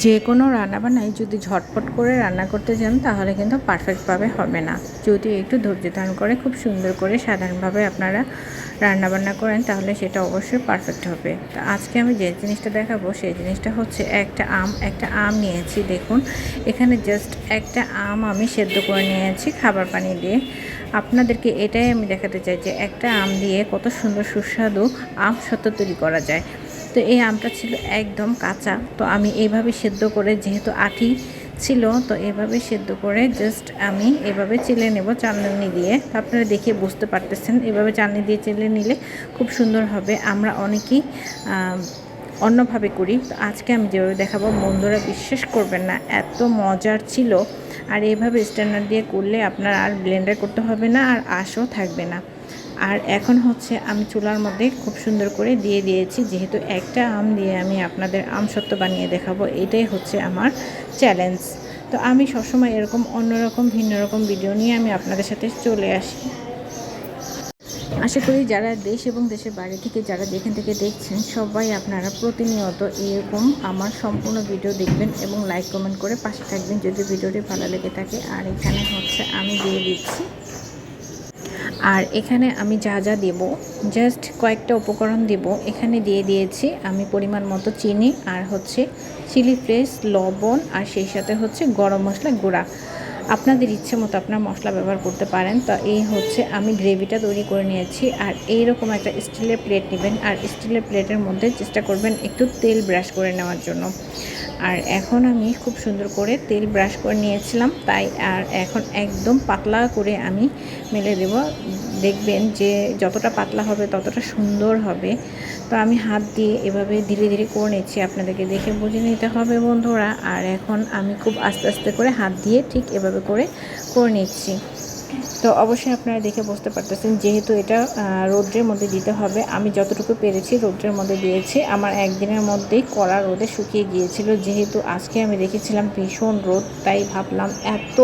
যে কোনো রান্নাবান্নায় যদি ঝটপট করে রান্না করতে যান, তাহলে কিন্তু পারফেক্টভাবে হবে না। যদি একটু ধৈর্য ধারণ করে, খুব সুন্দর করে সাধারণভাবে আপনারা রান্নাবান্না করেন, তাহলে সেটা অবশ্যই পারফেক্ট হবে। তো আজকে আমি যে জিনিসটা দেখাবো, সেই জিনিসটা হচ্ছে একটা আম একটা আম নিয়েছি। দেখুন, এখানে জাস্ট একটা আম আমি সেদ্ধ করে নিয়েছি খাবার পানি দিয়ে। আপনাদেরকে এটাই আমি দেখাতে চাই যে, একটা আম দিয়ে কত সুন্দর সুস্বাদু আম সত্য তৈরি করা যায়। তো এই আমটা ছিল একদম কাঁচা। তো আমি এইভাবে সেদ্ধ করে, যেহেতু আঠি ছিল, তো এভাবে সেদ্ধ করে জাস্ট আমি এভাবে চেলে নেব চালনি দিয়ে। আপনারা দেখে বুঝতে পারতেছেন, এভাবে চালনি দিয়ে চেলে নিলে খুব সুন্দর হবে। আমরা অনেকেই অন্যভাবে করি। তো আজকে আমি যেভাবে দেখাবো, বন্ধুরা বিশ্বাস করবেন না, এত মজার ছিল। আর এভাবে স্ট্যান্ডার্ড দিয়ে করলে আপনার আর ব্লেন্ডার করতে হবে না, আর আশও থাকবে না। আর এখন হচ্ছে আমি চুলার মধ্যে খুব সুন্দর করে দিয়ে দিয়েছি, যেহেতু একটা আম দিয়ে আমি আপনাদের আম সত্য বানিয়ে দেখাবো, এটাই হচ্ছে আমার চ্যালেঞ্জ তো আমি সবসময় এরকম অন্যরকম ভিন্ন রকম ভিডিও নিয়ে আমি আপনাদের সাথে চলে আসি। আশা করি যারা দেশ এবং দেশের বাইরে থেকে যারা যেখান থেকে দেখছেন, সবাই আপনারা প্রতিনিয়ত এরকম আমার সম্পূর্ণ ভিডিও দেখবেন এবং লাইক কমেন্ট করে পাশে থাকবেন যদি ভিডিওটি ভালো লেগে থাকে। আর এখানে হচ্ছে আমি দিয়ে দিচ্ছি। আর এখানে আমি যা যা দেব জাস্ট কয়েকটা উপকরণ দেব। এখানে দিয়ে দিয়েছি আমি পরিমাণ মতো চিনি আর হচ্ছে চিলি ফ্লেক্স লবণ আর সেই সাথে হচ্ছে গরম মশলা গুঁড়া। আপনাদের ইচ্ছে মতো আপনার মশলা ব্যবহার করতে পারেন। তো এই হচ্ছে আমি গ্রেভিটা তৈরি করে নিয়েছি আর এই রকম একটা স্টিলের প্লেট নেবেন। আর স্টিলের প্লেটের মধ্যে চেষ্টা করবেন একটু তেল ব্রাশ করে নেওয়ার জন্য। আর এখন আমি খুব সুন্দর করে তেল ব্রাশ করে নিয়েছিলাম, তাই আর এখন একদম পাতলা করে আমি মেলে দেব। দেখবেন যে যতটা পাতলা হবে ততটা সুন্দর হবে। তো আমি হাত দিয়ে এভাবে ধীরে ধীরে করে নিচ্ছি, আপনাদেরকে দেখে বুঝে নিতে হবে বন্ধুরা। আর এখন আমি খুব আস্তে আস্তে করে হাত দিয়ে ঠিক এভাবে করে করে নিচ্ছি। তো অবশ্যই আপনারা দেখে বুঝতে পারতেছেন, যেহেতু এটা রৌদ্রের মধ্যে দিতে হবে। আমি যতটুকু পেরেছি রৌদ্রের মধ্যে দিয়েছি। আমার একদিনের মধ্যেই কড়া রোদে শুকিয়ে গিয়েছিল। যেহেতু আজকে আমি দেখেছিলাম ভীষণ রোদ, তাই ভাবলাম এত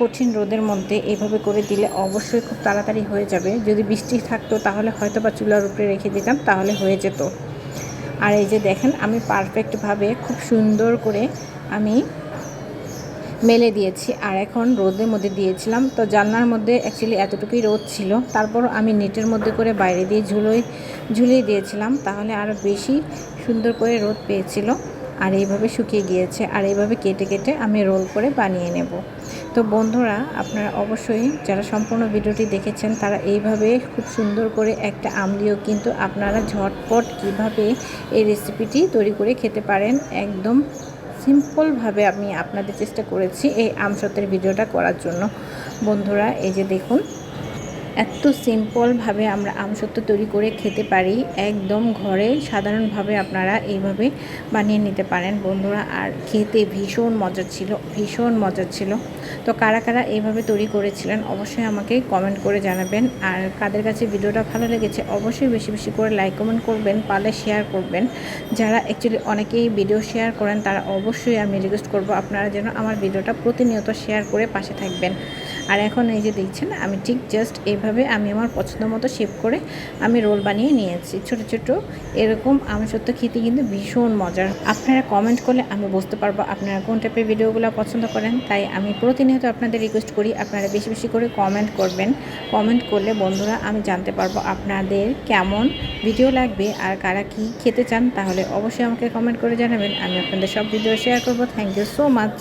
কঠিন রোদের মধ্যে এভাবে করে দিলে অবশ্যই খুব তাড়াতাড়ি হয়ে যাবে। যদি বৃষ্টি থাকতো তাহলে হয়তো বা চুলার উপরে রেখে দিতাম, তাহলে হয়ে যেত। আর এই যে দেখেন, আমি পারফেক্টভাবে খুব সুন্দর করে আমি মেলে দিয়েছি আর এখন রোদের মধ্যে দিয়েছিলাম। তো জানলার মধ্যে অ্যাকচুয়ালি এতটুকুই রোদ ছিল। তারপর আমি নেটের মধ্যে করে বাইরে দিয়ে ঝুলোই, ঝুলিয়ে দিয়েছিলাম। তাহলে আরও বেশি সুন্দর করে রোদ পেয়েছিল। আর এইভাবে শুকিয়ে গিয়েছে। আর এইভাবে কেটে কেটে আমি রোল করে বানিয়ে নেব। তো বন্ধুরা, আপনারা অবশ্যই যারা সম্পূর্ণ ভিডিওটি দেখেছেন, তারা এইভাবে খুব সুন্দর করে একটা আমলিও কিন্তু আপনারা ঝটপট কীভাবে এই রেসিপিটি তৈরি করে খেতে পারেন, একদম সিম্পলভাবে আমি আপনাদের চেষ্টা করেছি এই আমসত্বের ভিডিওটা করার জন্য। বন্ধুরা এই যে দেখুন এত সিম্পলভাবে আমরা আমসত্ব তৈরি করে খেতে পারি। একদম ঘরে সাধারণভাবে আপনারা এইভাবে বানিয়ে নিতে পারেন বন্ধুরা। আর খেতে ভীষণ মজা ছিল, ভীষণ মজা ছিল। তো কারা কারা এইভাবে তৈরি করেছিলেন অবশ্যই আমাকে কমেন্ট করে জানাবেন। আর কাদের কাছে ভিডিওটা ভালো লেগেছে অবশ্যই বেশি বেশি করে লাইক কমেন্ট করবেন পারলে শেয়ার করবেন। যারা অ্যাকচুয়ালি অনেকেই ভিডিও শেয়ার করেন তারা অবশ্যই আমি রিকোয়েস্ট করব আপনারা যেন আমার ভিডিওটা প্রতিনিয়ত শেয়ার করে পাশে থাকবেন। আর এখন এই যে দেখছেন, আমি ঠিক জাস্ট এইভাবে আমি আমার পছন্দ মতো শেপ করে আমি রোল বানিয়ে নিয়েছি, ছোট ছোট। এরকম আমি সত্য খেতে কিন্তু ভীষণ মজার। আপনারা কমেন্ট করলে আমি বুঝতে পারব আপনারা কোন টাইপের ভিডিওগুলো পছন্দ করেন। তাই আমি প্রতিনিয়ত আপনাদের রিকোয়েস্ট করি, আপনারা বেশি বেশি করে কমেন্ট করবেন। কমেন্ট করলে বন্ধুরা আমি জানতে পারব আপনাদের কেমন ভিডিও লাগবে আর কারা কি খেতে চান, তাহলে অবশ্যই আমাকে কমেন্ট করে জানাবেন। আমি আপনাদের সব ভিডিও শেয়ার করব। Thank you so much